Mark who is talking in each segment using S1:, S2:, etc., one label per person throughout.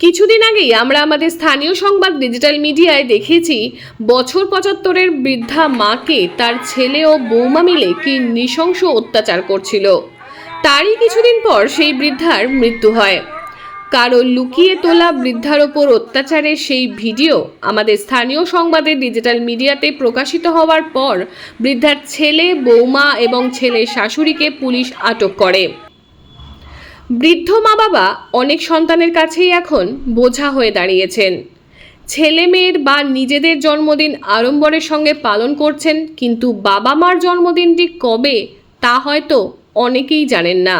S1: কিছুদিন আগেই আমরা আমাদের স্থানীয় সংবাদ ডিজিটাল মিডিয়ায় দেখেছি, বছর পঁচাত্তরের বৃদ্ধা মাকে তার ছেলে ও বৌমা মিলে কি নৃশংস অত্যাচার করছিল। তারই কিছুদিন পর সেই বৃদ্ধার মৃত্যু হয়। কারও লুকিয়ে তোলা বৃদ্ধার ওপর অত্যাচারের সেই ভিডিও আমাদের স্থানীয় সংবাদের ডিজিটাল মিডিয়াতে প্রকাশিত হওয়ার পর বৃদ্ধার ছেলে, বৌমা এবং ছেলের শাশুড়িকে পুলিশ আটক করে। বৃদ্ধ মা বাবা অনেক সন্তানের কাছেই এখন বোঝা হয়ে দাঁড়িয়েছেন। ছেলে মেয়ের বা নিজেদের জন্মদিন আড়ম্বরের সঙ্গে পালন করছেন, কিন্তু বাবা মার জন্মদিনটি কবে তা হয়তো অনেকেই জানেন না।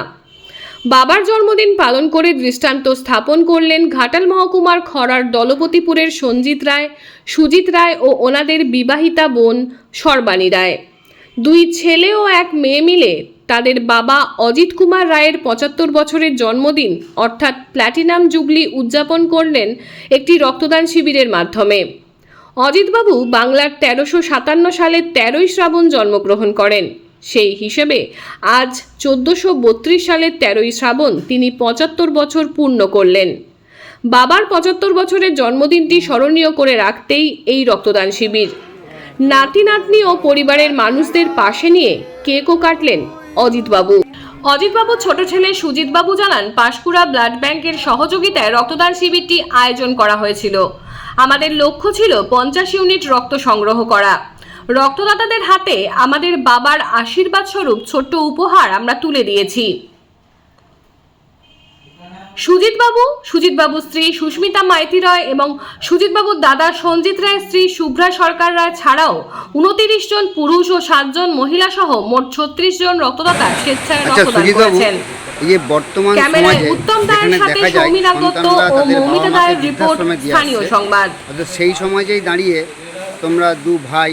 S1: বাবার জন্মদিন পালন করে দৃষ্টান্ত স্থাপন করলেন ঘাটাল মহকুমার খরার দলপতিপুরের সঞ্জিত রায়, সুজিত রায় ও ওনাদের বিবাহিতা বোন সর্বাণী রায়। দুই ছেলে ও এক মেয়ে মিলে তাদের বাবা অজিত কুমার রায়ের পঁচাত্তর বছরের জন্মদিন, অর্থাৎ প্ল্যাটিনাম জুবলি উদযাপন করলেন একটি রক্তদান শিবিরের মাধ্যমে। অজিতবাবু বাংলার তেরোশো সাতান্ন সালে তেরোই শ্রাবণ জন্মগ্রহণ করেন। সেই হিসেবে আজ চোদ্দোশো বত্রিশ সালের তেরোই শ্রাবণ তিনি পঁচাত্তর বছর পূর্ণ করলেন। বাবার পঁচাত্তর বছরের জন্মদিনটি স্মরণীয় করে রাখতেই এই রক্তদান শিবির। নাতি নাতনি ও পরিবারের মানুষদের পাশে নিয়ে কেকও কাটলেন অজিতবাবু। অজিতবাবু ছোট ছেলে সুজিতবাবু জানান, পাশকুড়া ব্লাড ব্যাংকের সহযোগিতায় রক্তদান শিবিরটি আয়োজন করা হয়েছিল। আমাদের লক্ষ্য ছিল পঞ্চাশ ইউনিট রক্ত সংগ্রহ করা। রক্তদাতাদের হাতে আমাদের বাবার আশীর্বাদ স্বরূপ ছোট্ট উপহার আমরা তুলে দিয়েছি। সুজিতবাবু সুজিতবাবুর স্ত্রী সুস্মিতা মাইতি রয় এবং সুজিতবাবুর দাদা সঞ্জিত রায়ের স্ত্রী শুভ্রা সরকার রায় ছাড়াও উনতিরিশ জন পুরুষ ও সাতজন মহিলা সহ মোট ছত্রিশ জন রক্তদাতা স্বেচ্ছায়
S2: আচ্ছা
S1: রক্তদান করেছেন।
S2: এই যে বর্তমান
S1: ক্যামেরায় উত্তম দায়ের সাথে
S2: দেখা
S1: দত্ত ও মৌমিতা দায়ের রিপোর্ট স্থানীয় সংবাদ।
S2: সেই সমাজেই দাঁড়িয়ে তোমরা দু ভাই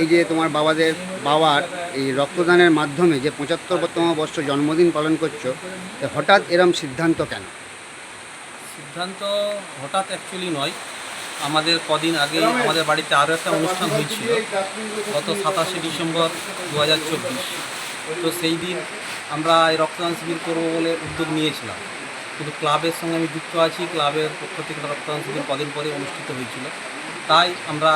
S2: এই যে তোমার বাবাদের বাবার এই রক্তদানের মাধ্যমে যে পঁচাত্তরতম বর্ষ জন্মদিন পালন করছ হঠাৎ এরম সিদ্ধান্ত কেন?
S3: সিদ্ধান্ত হঠাৎ অ্যাকচুয়ালি নয়। আমাদের কদিন আগে আমাদের বাড়িতে আরও একটা অনুষ্ঠান হয়েছিল, গত সাতাশে ডিসেম্বর দু হাজার চব্বিশ। তো সেই দিন আমরা এই রক্তদান শিবির করব বলে উদ্যোগ নিয়েছিলাম। কিন্তু ক্লাবের সঙ্গে আমি যুক্ত আছি, ক্লাবের পক্ষ থেকে রক্তদান শিবির কদিন পরে অনুষ্ঠিত হয়েছিল। তাই আমরা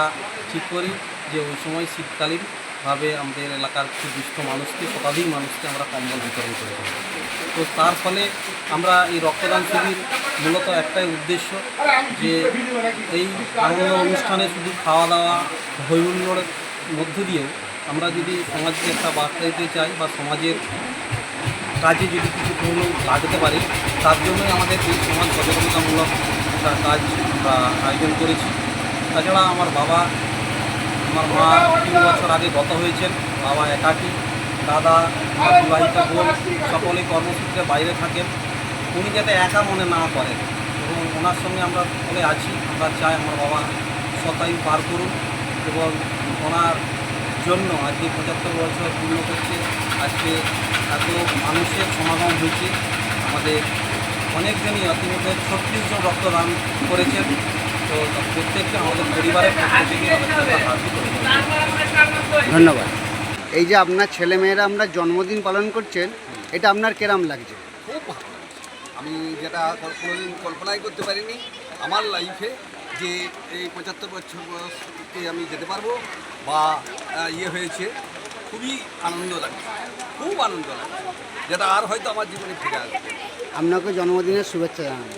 S3: ঠিক করি যে ওই সময় শীতকালীন ভাবে আমাদের এলাকার কিছু দুস্থ মানুষকে, শতাধিক মানুষকে আমরা কম্বল বিতরণ করে দেবো তো তার ফলে আমরা এই রক্তদান শিবির মূলত একটাই উদ্দেশ্য যে এই আনন্দ অনুষ্ঠানে শুধু খাওয়া দাওয়া হৈহুল্লোড়ের মধ্য দিয়েও আমরা যদি সমাজকে একটা বার্তা দিতে চাই বা সমাজের কাজে যদি কিছু কোনো লাগতে পারে, তার জন্যই আমাদের এই সমাজ সচেতনতামূলক একটা কাজ আমরা আয়োজন করেছি। তাছাড়া আমার বাবা আমার মা তিন বছর আগে গত হয়েছেন, বাবা একাকী, দাদা বিবাহিত বোন, সকলেই কর্মসূত্রে বাইরে থাকেন। উনি যাতে একা মনে না করেন এবং ওনার সঙ্গে আমরা সকলে আছি, আমরা চাই আমার বাবা শতায়ু পার করুন এবং ওনার জন্য আজকে পঁচাত্তর বছর পূর্ণ করছে আজকে এত মানুষের সমাগম হয়েছে। আমাদের অনেকজনই ইতিমধ্যে ছত্রিশ জন রক্তদান করেছেন। তো প্রত্যেককে আমাদের পরিবারের।
S2: ধন্যবাদ। এই যে আপনার ছেলেমেয়েরা আমরা জন্মদিন পালন করছেন এটা আপনার কেরাম লাগছে?
S4: খুব ভালো। আমি যেটা কোনোদিন কল্পনাই করতে পারিনি আমার লাইফে যে এই পঁচাত্তর বছর বয়সকে আমি যেতে পারব বা ইয়ে হয়েছে খুবই আনন্দ লাগছে। খুব আনন্দ লাগছে। যেটা আর হয়তো আমার জীবনে ফিরে আসবে
S2: আপনাকে জন্মদিনের শুভেচ্ছা জানাব।